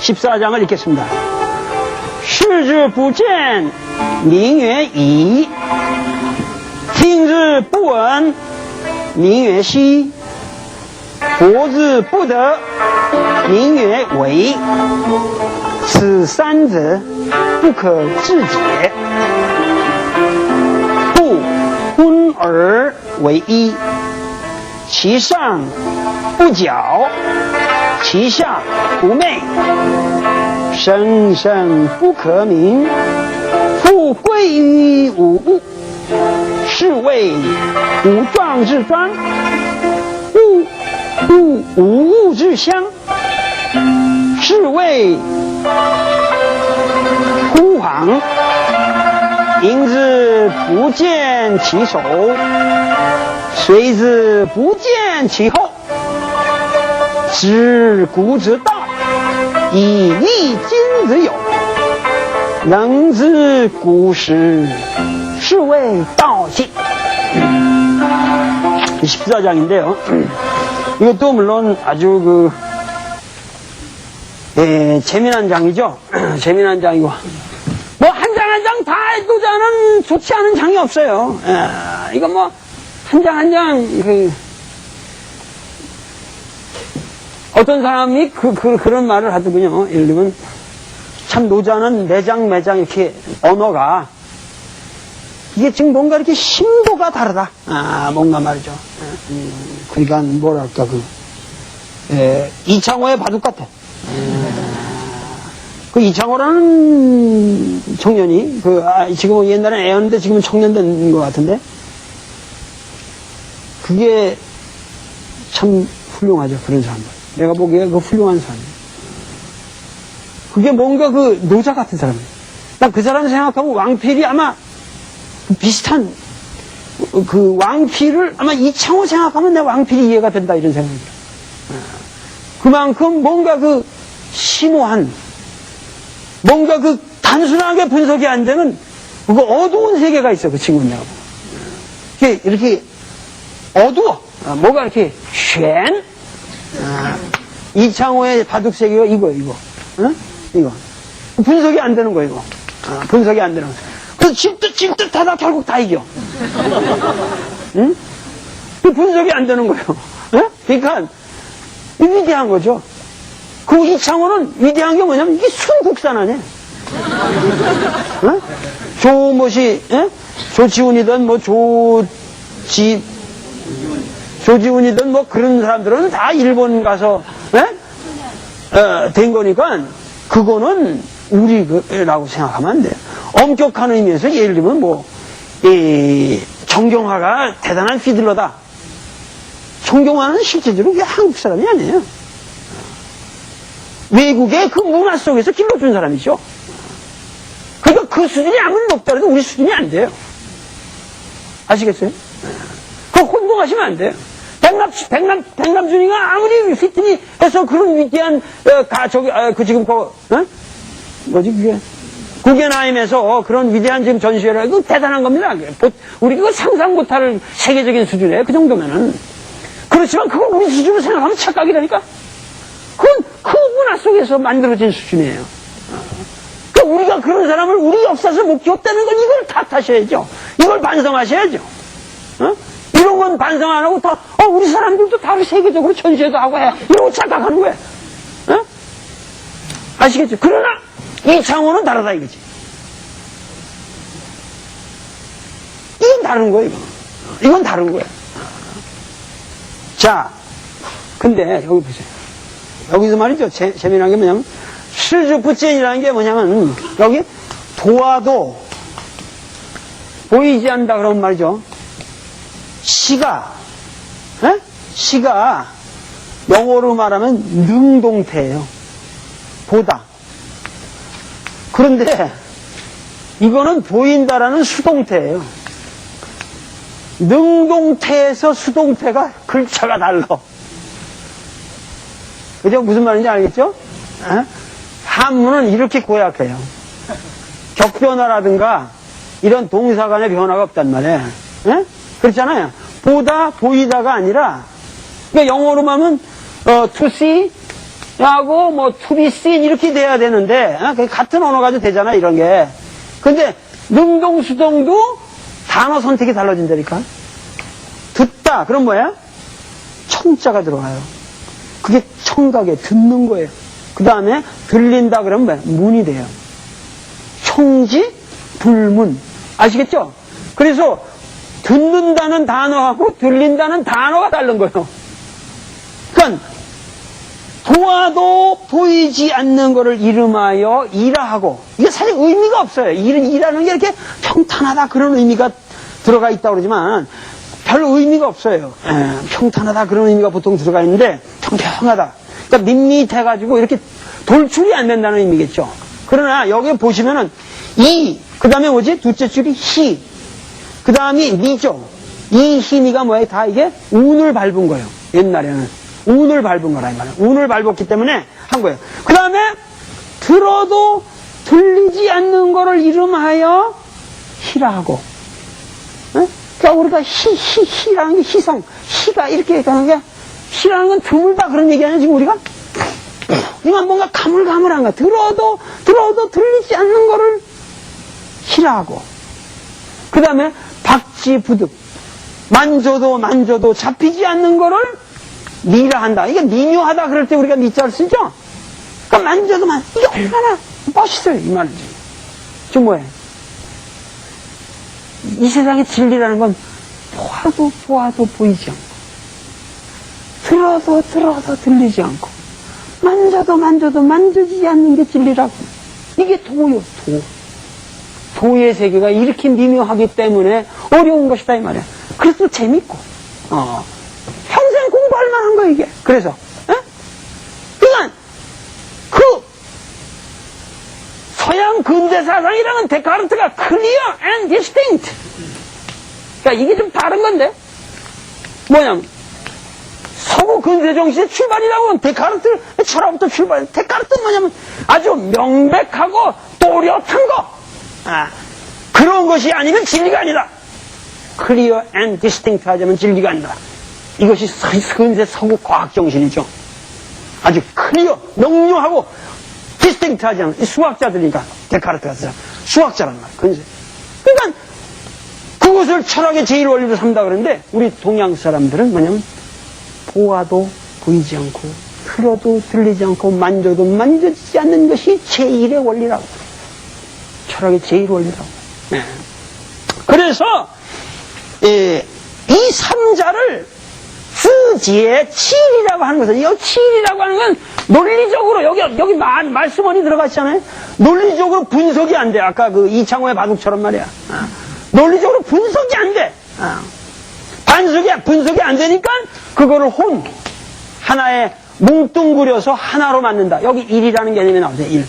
14장을 읽겠습니다. 视之不见，名曰夷；听之不闻，名曰希；博之不得，名曰为。此三者，不可致解。故昏而为一，其上不矫， 其下不昧，生生不可名。复归于无物，是谓无状之专，物物无物之乡，是谓孤行。迎之不见其首，随之不见其后。知古之道，以历今之有。能知古时，是谓道尽。 14장인데요. 이것도 물론 아주 그, 예, 재미난 장이죠. 재미난 장이고. 뭐 한 장 한 장 다 읽고자는 좋지 않은 장이 없어요. 예, 이거 뭐 한 장 한 장 그 어떤 사람이 그, 그, 그런 말을 하더군요. 예를 들면 참 노자는 매장 매장 이렇게 언어가 이게 지금 뭔가 이렇게 심도가 다르다. 아 뭔가 말이죠. 예, 음, 그러니까 뭐랄까 그 예, 이창호의 바둑 같아. 그 이창호라는 청년이 그 아, 지금 옛날에 애였는데 지금은 청년 된 것 같은데 그게 참 훌륭하죠 그런 사람들 내가 보기에 그 훌륭한 사람이에요 그게 뭔가 그 노자 같은 사람이에요 난그 사람 생각하면 왕필이 아마 그 비슷한 그- 그 왕필을 아마 이창호 생각하면 내 왕필이 이해가 된다 이런 생각이 들어요 그만큼 뭔가 그 심오한 뭔가 그 단순하게 분석이 안 되는 그 어두운 세계가 있어 그 친구는. 이렇게, 이렇게 어두워. 아, 뭐가 이렇게 쉔 아, 이창호의 바둑 세계가 이거 이거 응? 이거 분석이 안 되는 거 이거 아, 분석이 안 되는 거 그래서 질듯 질듯 하다 결국 다 이겨 응? 그 분석이 안 되는 거예요 응? 그러니까 위대한 거죠 그 이창호는 위대한 게 뭐냐면 이게 순국산 아니야. 어? 조무시, 예? 조지훈이든 뭐 조지, 조지훈이든 뭐 그런 사람들은 다 일본 가서, 예? 어, 된 거니까 그거는 우리라고 생각하면 안 돼요. 엄격한 의미에서 예를 들면 뭐, 이 정경화가 대단한 피들러다. 정경화는 실제적으로 한국 사람이 아니에요. 외국의 그 문화 속에서 길러준 사람이죠. 그러니까 그 수준이 아무리 높더라도 우리 수준이 안 돼요. 아시겠어요? 그거 혼동하시면 안 돼요. 백남, 백남, 백남준이가 아무리 피트니 해서 그런 위대한, 어, 가, 저기, 아, 그 지금 그, 어? 뭐지, 그게? 구겐하임에서 그런 위대한 지금 전시회를 하고 대단한 겁니다. 보- 우리 그거 상상 못할 세계적인 수준이에요. 그 정도면은. 그렇지만 그걸 우리 수준으로 생각하면 착각이라니까. 그건 그 문화 속에서 만들어진 수준이에요. 그 우리가 그런 사람을 우리 역사에서 못 키웠다는 건 이걸 탓하셔야죠. 이걸 반성하셔야죠. 어? 건 반성 안 하고 다, 어, 우리 사람들도 다 세계적으로 전시회도 하고 해. 이러고 착각하는 거야. 어? 아시겠죠? 그러나 이 창호는 다르다 이거지. 이건 다른 거예요. 이거. 이건 다른 거야. 자, 근데 여기 보세요. 여기서 말이죠. 재, 재미난 게 뭐냐면, 실주부젠이라는 게 뭐냐면, 여기 도와도 보이지 않는다 그러면 말이죠. 시가, 에? 시가 영어로 말하면 능동태예요. 보다. 그런데 이거는 보인다라는 수동태예요. 능동태에서 수동태가 글자가 달라. 그죠? 무슨 말인지 알겠죠? 에? 한문은 이렇게 고약해요. 격변화라든가 이런 동사 간의 변화가 없단 말이에요. 에? 그렇잖아요. 보다, 보이다가 아니라, 그러니까 영어로 하면, 어, to see, 하고 뭐 to be seen 이렇게 돼야 되는데 어? 같은 언어 가지고 되잖아 이런 게 근데 능동 수동도 단어 선택이 달라진다니까 듣다 그럼 뭐야? 청자가 들어가요 그게 청각에 듣는 거예요 그 다음에 들린다 그러면 뭐야? 문이 돼요 청지 불문 아시겠죠? 그래서 듣는다는 단어하고 들린다는 단어가 다른 거예요 그러니까 보아도 보이지 않는 것을 이름하여 이라 하고 이게 사실 의미가 없어요. 일은 일하는 게 이렇게 평탄하다 그런 의미가 들어가 있다고 그러지만 별 의미가 없어요. 예, 평탄하다 그런 의미가 보통 들어가 있는데 평평하다. 그러니까 밋밋해가지고 이렇게 돌출이 안 된다는 의미겠죠. 그러나 여기 보시면은 이, 그 다음에 뭐지? 둘째 줄이 히, 그 다음이 미죠. 이 희미가 뭐예요? 다 이게 운을 밟은 거예요. 옛날에는. 운을 밟은 거라, 이 말이야. 운을 밟았기 때문에 한 거예요. 그 다음에 들어도 들리지 않는 거를 이름하여 희라하고. 어? 그러니까 우리가 희, 희, 희라는 게 희성, 희가 이렇게 가는 게 희라는 건 드물다 그런 얘기 아니야, 지금 우리가? 그러니까 뭔가 가물가물한 거. 들어도, 들어도 들리지 않는 거를 희라하고. 그 다음에 박지부득. 만져도 만져도 잡히지 않는 거를 미라 한다. 이게 미묘하다 그럴 때 우리가 미자를 쓰죠? 그러니까 만져도 만, 이게 얼마나 멋있어요, 이 말이지. 지금 뭐예요? 이 세상의 진리라는 건 보아도 보아도 보이지 않고, 들어도 들어도 들리지 않고, 만져도 만져도 만져지지 않는 게 진리라고. 이게 도요, 도. 도의 세계가 이렇게 미묘하기 때문에 어려운 것이다, 이 말이야. 그래서 재밌고, 어. 평생 공부할 만한 거, 이게. 그래서, 에? 그러니까, 그, 서양 근대 사상이라는 데카르트가 clear and distinct. 그러니까 이게 좀 다른 건데. 뭐냐면, 서구 근대 정신의 출발이라고 하면 데카르트 철학부터 출발. 데카르트는 뭐냐면 아주 명백하고 또렷한 거. 아, 그런 것이 아니면 진리가 아니다. clear and distinct 하자면 진리가 아니다. 이것이 서- 근대 서구 과학 정신이죠. 아주 클리어, 명료하고 디스팅트 하지 않은 이 수학자들이니까 데카르트가 쓰자. 수학자란 말이야. 근세. 그러니까 그것을 철학의 제일 원리로 삼다 그러는데 우리 동양 사람들은 뭐냐면 보아도 보이지 않고 들어도 들리지 않고 만져도 만져지지 않는 것이 제일의 원리라고. 철학의 제일 원리라고. 네. 그래서 예, 이 삼자를 스지의 칠이라고 하는 것은, 이 칠이라고 하는 건 논리적으로, 여기, 여기 말, 말씀원이 들어갔잖아요? 논리적으로 분석이 안 돼. 아까 그 이창호의 바둑처럼 말이야. 아. 논리적으로 분석이 안 돼. 아. 반석이, 분석이 안 되니까 그거를 혼, 하나에 뭉뚱그려서 하나로 만든다. 여기 일이라는 개념이 나오세요, 일.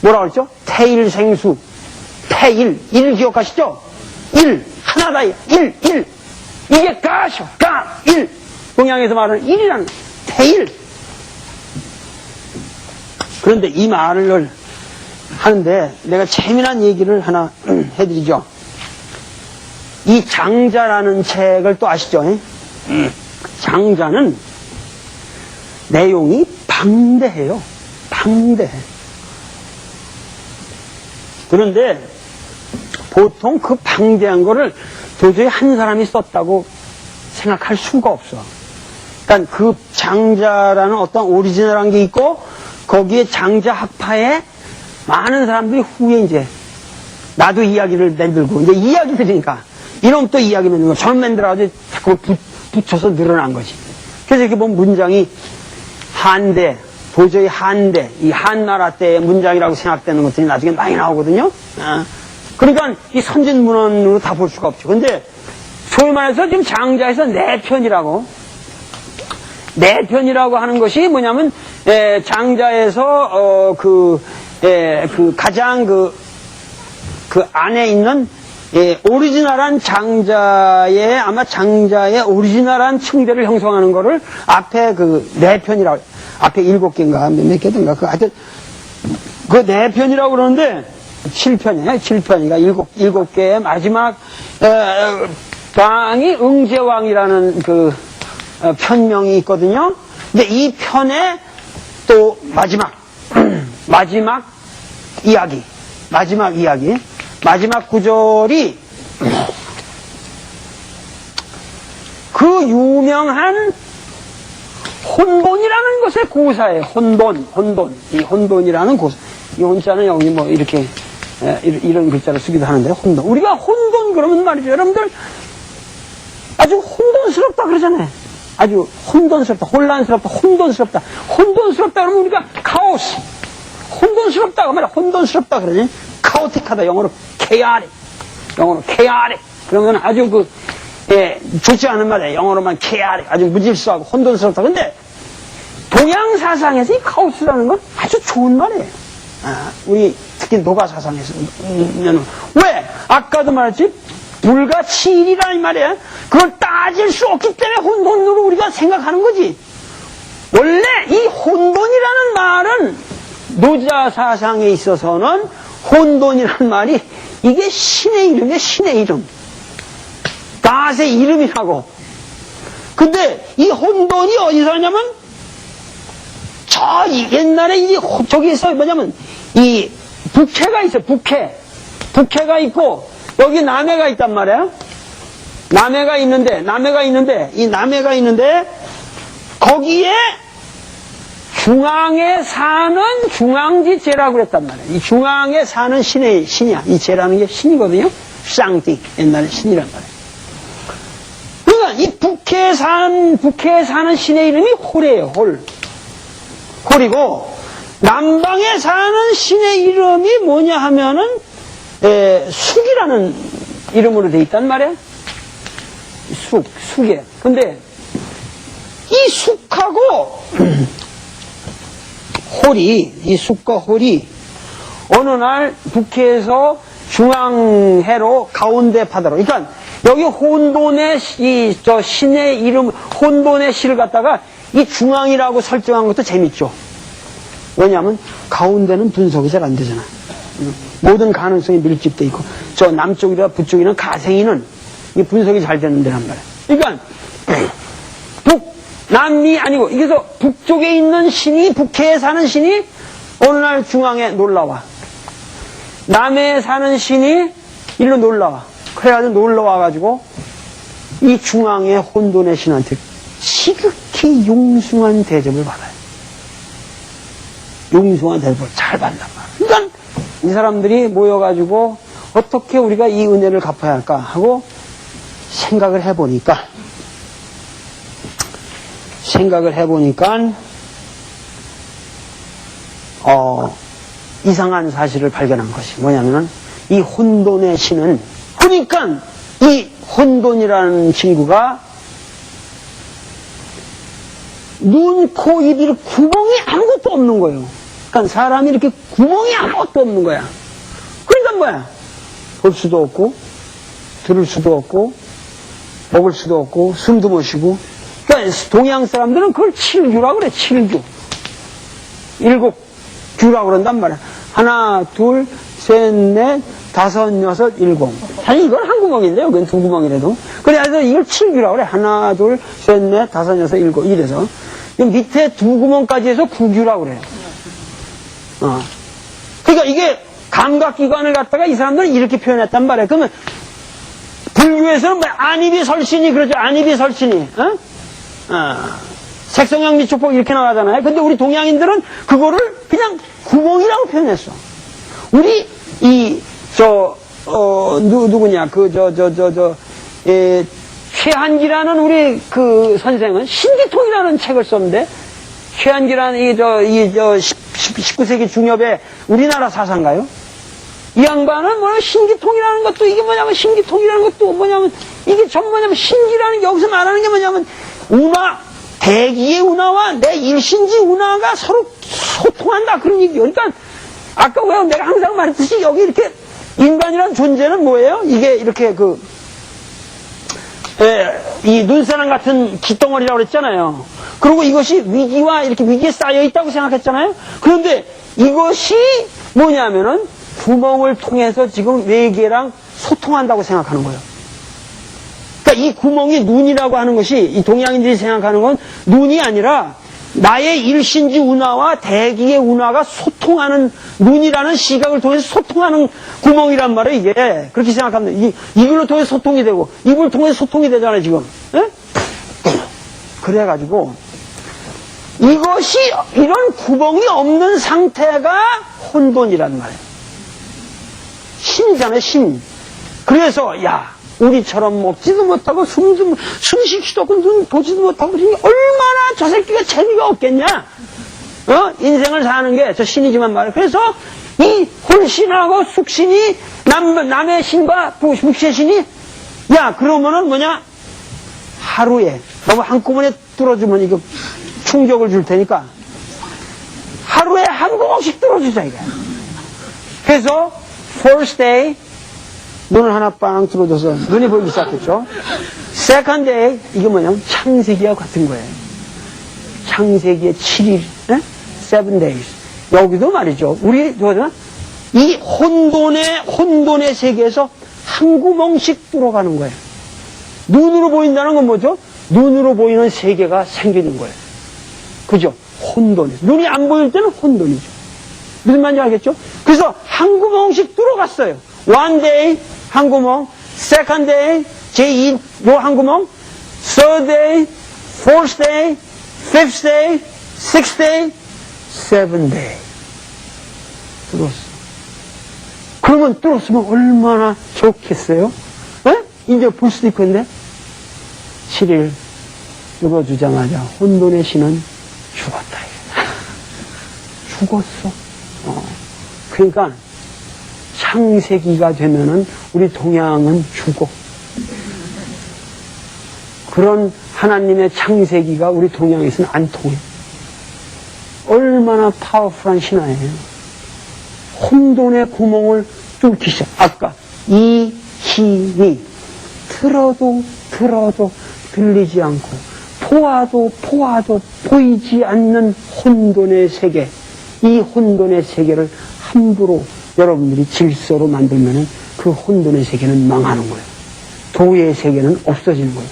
뭐라고 그랬죠? 태일 생수. 태일. 일 기억하시죠? 일. 하나다. 일. 일. 이게 가셔. 가. 일. 동양에서 말하는 거예요. 태일. 그런데 이 말을 하는데 내가 재미난 얘기를 하나 해드리죠. 이 장자라는 책을 또 아시죠? 예? 장자는 내용이 방대해요. 방대해. 그런데 보통 그 방대한 거를 도저히 한 사람이 썼다고 생각할 수가 없어. 그러니까 그 장자라는 어떤 오리지널한 게 있고 거기에 장자 학파에 많은 사람들이 후에 이제 나도 이야기를 만들고 이제 이야기 들으니까 이놈 또 이야기 만들고 저놈 만들어가지고 자꾸 붙, 붙여서 늘어난 거지. 그래서 이렇게 보면 문장이 한대, 도저히 한대, 이 한나라 때의 문장이라고 생각되는 것들이 나중에 많이 나오거든요. 아, 그러니까 이 선진 문헌으로 다 볼 수가 없죠. 근데 소위 말해서 지금 장자에서 네 편이라고 네 편이라고 하는 것이 뭐냐면 에, 장자에서 어, 그, 에, 그 가장 그, 그 안에 있는 예, 오리지널한 장자의 아마 장자의 오리지널한 층대를 형성하는 거를 앞에 그네 편이라고 앞에 일곱 개인가 몇 개든가 그 하여튼 그 네 편이라고 그러는데 7편이에요. 7편이가 일곱, 일곱 개의 마지막, 어, 왕이 응제왕이라는 그, 어, 편명이 있거든요. 근데 이 편에 또 마지막 마지막 이야기 마지막 이야기 마지막 구절이 그 유명한 혼돈이라는 것의 고사예요. 혼돈, 혼돈. 이 혼돈이라는 고사. 이 혼자는 여기 뭐 이렇게 에, 이런, 이런 글자를 쓰기도 하는데 혼돈. 우리가 혼돈 그러면 말이죠. 여러분들 아주 혼돈스럽다 그러잖아요. 아주 혼돈스럽다, 혼란스럽다, 혼돈스럽다. 혼돈스럽다 그러면 우리가 카오스. 혼돈스럽다 그러면 혼돈스럽다 그러지. 카오틱하다 영어로 chaotic. 영어로 chaotic. 그러면 아주 그 예, 좋지 않은 말이에요. 영어로만 chaotic. 아주 무질서하고 혼돈스럽다. 근데 동양 사상에서 이 카오스라는 건 아주 좋은 말이에요. 아, 우리 특히 노가 사상에서 음, 왜? 아까도 말했지 불과 치일이라 이 말이야. 그걸 따질 수 없기 때문에 혼돈으로 우리가 생각하는 거지. 원래 이 혼돈이라는 말은 노자 사상에 있어서는 혼돈이라는 말이 이게 신의 이름이야 신의 이름. 갓의 이름이라고. 근데 이 혼돈이 어디서 하냐면 저 옛날에 이 호- 저기서 뭐냐면 이 북해가 있어 북해. 북해가 있고 여기 남해가 있단 말이야. 남해가 있는데 남해가 있는데 이 남해가 있는데 거기에 중앙에 사는 중앙지제라고 그랬단 말이야. 이 중앙에 사는 신의 신이야. 이 제라는 게 신이거든요. 쌍띠. 옛날에 신이란 말이야 북해에 산 북해에 사는 신의 이름이 홀이에요 홀 홀이고 남방에 사는 신의 이름이 뭐냐 하면은 에, 숙이라는 이름으로 돼 있단 말이야. 숙, 숙이에. 근데 이 숙하고 홀이 이 숙과 홀이 어느 날 북해에서 중앙해로 가운데 바다로. 그러니까 여기 혼돈의 이 저 신의 이름 혼돈의 시를 갖다가 이 중앙이라고 설정한 것도 재밌죠. 왜냐하면 가운데는 분석이 잘 안 되잖아. 음, 모든 가능성이 밀집돼 있고 저 남쪽이나 북쪽이나 가생이는 이 분석이 잘 되는 데란 말이야. 그러니까 북 남미 아니고 이게서 북쪽에 있는 신이 북해에 사는 신이 어느 날 중앙에 놀러와. 남해에 사는 신이 일로 놀러와. 그래가지고 놀러 와가지고 이 중앙의 혼돈의 신한테 시극히 용숭한 대접을 받아요. 용숭한 대접을 잘 받단 말이야. 그러니까 이 사람들이 모여가지고 어떻게 우리가 이 은혜를 갚아야 할까 하고 생각을 해보니까 생각을 해보니까 어, 이상한 사실을 발견한 것이 뭐냐면은 이 혼돈의 신은 그러니까 이 혼돈이라는 친구가 눈, 코, 입, 이 구멍이 아무것도 없는 거예요. 그러니까 사람이 이렇게 구멍이 아무것도 없는 거야. 그러니까 뭐야? 볼 수도 없고, 들을 수도 없고, 먹을 수도 없고, 숨도 못 쉬고. 그러니까 동양 사람들은 그걸 칠규라고 그래, 칠규. 일곱 규라고 그런단 말이야. 하나, 둘, 셋, 넷, 다섯, 여섯, 일곱. 사실 이건 한 구멍인데, 여기는 두 구멍이라도. 그래서 이걸 칠규라고 그래. 하나, 둘, 셋, 넷, 다섯, 여섯, 일곱. 이래서. 이 밑에 두 구멍까지 해서 구규라고 그래요. 어. 그러니까 이게 감각기관을 갖다가 이 사람들은 이렇게 표현했단 말이에요. 그러면 불교에서는 뭐 안입이 설신이 그러죠. 안입이 설신이. 어? 어. 색성형 미촉법 이렇게 나가잖아요. 근데 우리 동양인들은 그거를 그냥 구멍이라고 표현했어. 우리 이 저 어, 누, 누구냐 그 저 저 저저 에, 최한기라는 우리 그 선생은 신기통이라는 책을 썼는데 최한기라는 이 저 이 저 19세기 중엽의 우리나라 사상가요. 이 양반은 뭐 신기통이라는 것도 이게 뭐냐면 신기통이라는 것도 뭐냐면 이게 전 뭐냐면 신기라는 게 여기서 말하는 게 뭐냐면 운하 대기의 운하와 내 일신지 운하가 서로 소통한다 그런 얘기예요. 그러니까 아까 왜 내가 항상 말했듯이 여기 이렇게 인간이란 존재는 뭐예요? 이게 이렇게 그 예, 이 눈사람 같은 기덩어리라고 그랬잖아요. 그리고 이것이 위기와 이렇게 위기에 쌓여 있다고 생각했잖아요. 그런데 이것이 뭐냐면은 구멍을 통해서 지금 외계랑 소통한다고 생각하는 거예요. 그러니까 이 구멍이 눈이라고 하는 것이 이 동양인들이 생각하는 건 눈이 아니라 나의 일신지 운하와 대기의 운하가 소통하는 눈이라는 시각을 통해서 소통하는 구멍이란 말이에요 이게 그렇게 돼. 이, 이걸로 통해 서 소통이 되고 입을 통해 서 소통이 되잖아요 지금 예? 그래가지고 이것이 이런 구멍이 없는 상태가 혼돈이란 말이에요 신이잖아요 신 그래서 야 우리처럼 먹지도 못하고 숨도 숨 쉬지도 않고 눈 보지도 못하고 얼마나 저 새끼가 재미가 없겠냐? 어? 인생을 사는 게 저 신이지만 말이에요 그래서 이 홀신하고 숙신이 남, 남의 신과 북신의 신이 야 그러면은 뭐냐? 하루에 너무 한꺼번에 뚫어주면 이거 충격을 줄 테니까 하루에 한 구멍씩 뚫어주자 이거야 그래서 first day 눈을 하나 빵 뚫어줘서 눈이 보이기 시작했죠. second day 이게 뭐냐면 창세기와 같은 거예요. 창세기의 7일, 에? seven days. 여기도 말이죠. 우리 뭐냐? 이 혼돈의 혼돈의 세계에서 한 구멍씩 뚫어가는 거예요. 눈으로 보인다는 건 뭐죠? 눈으로 보이는 세계가 생기는 거예요. 그죠? 혼돈이. 눈이 안 보일 때는 혼돈이죠. 무슨 말인지 알겠죠? 그래서 한 구멍씩 뚫어갔어요. One day 한 구멍, second day 제2 요한 구멍, third day, fourth day, fifth day, sixth day, seventh day 뚫었어. 그러면 뚫었으면 얼마나 좋겠어요? 에? 이제 볼 수도 있고 근데 7일 뚫어주자마자 혼돈의 신은 죽었다. 죽었어. 어. 그러니까 창세기가 되면은 우리 동양은 죽어. 그런 하나님의 창세기가 우리 동양에서는 안 통해. 얼마나 파워풀한 신화예요. 혼돈의 구멍을 뚫기 시작. 아까 이 힘이 들어도 들어도 들리지 않고 보아도 보아도 보이지 않는 혼돈의 세계. 이 혼돈의 세계를 함부로 여러분들이 질서로 만들면은 그 혼돈의 세계는 망하는 거예요. 도의 세계는 없어지는 거예요.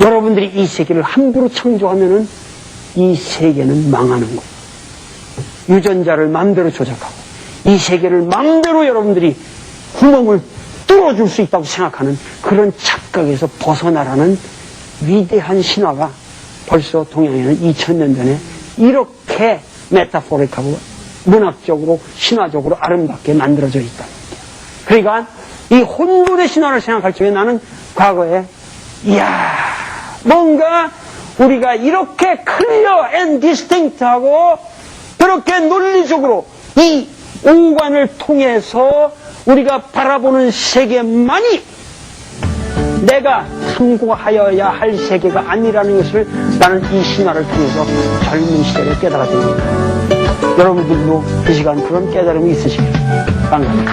여러분들이 이 세계를 함부로 창조하면은 이 세계는 망하는 거예요. 유전자를 마음대로 조작하고 이 세계를 마음대로 여러분들이 구멍을 뚫어줄 수 있다고 생각하는 그런 착각에서 벗어나라는 위대한 신화가 벌써 동양에는 2000년 전에 이렇게 메타포릭하고 문학적으로 신화적으로 아름답게 만들어져 있다. 그러니까 이 혼돈의 신화를 생각할 적에 나는 과거에 이야 뭔가 우리가 이렇게 클리어 앤 디스팅트하고 그렇게 논리적으로 이 오관을 통해서 우리가 바라보는 세계만이 내가 탐구하여야 할 세계가 아니라는 것을 나는 이 신화를 통해서 젊은 시절에 깨달았습니다. 여러분들도 이 시간 그런 깨달음이 있으시길 바랍니다.